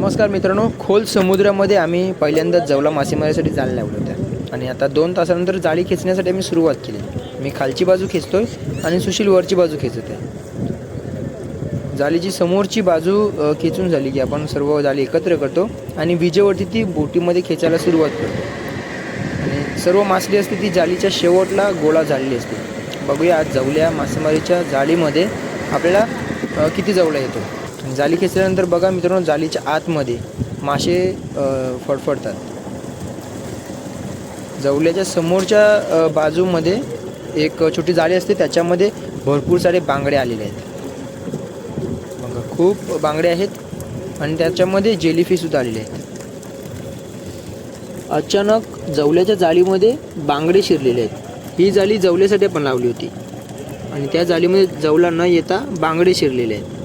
नमस्कार मित्रांनो खोल समुद्रामध्ये आम्ही पहिल्यांदाच जवला मासेमारीसाठी जाळ लावलं होत्या आणि आता दोन तासानंतर जाळी खेचण्यासाठी आम्ही सुरुवात केली. मी खालची बाजू खेचतोय आणि सुशील वरची बाजू खेचत आहे जाळीची समोरची बाजू खेचून झाली की आपण सर्व जाळी एकत्र करतो आणि विजेवरती ती बोटीमध्ये खेचायला सुरुवात करतो. आणि सर्व मासली असते ती जाळीच्या शेवटला गोळा झालेली असते. बघूया आज जवल्या मासेमारीच्या जाळीमध्ये आपल्याला किती जवला येतो. जाळी खेचल्यानंतर बघा मित्रांनो जाळीच्या आतमध्ये मासे फडफडतात. जवल्याच्या समोरच्या बाजूमध्ये एक छोटी जाळी असते त्याच्यामध्ये भरपूर सारे बांगडे आलेले आहेत. बघा खूप बांगडे आहेत आणि त्याच्यामध्ये जेलीफीसुद्धा आलेले आहेत. अचानक जवल्याच्या जाळीमध्ये बांगडे शिरलेले आहेत. ही जाळी जवल्यासाठी आपण लावली होती. आणि त्या जाळीमध्ये जवला न येता बांगडे शिरलेले आहेत.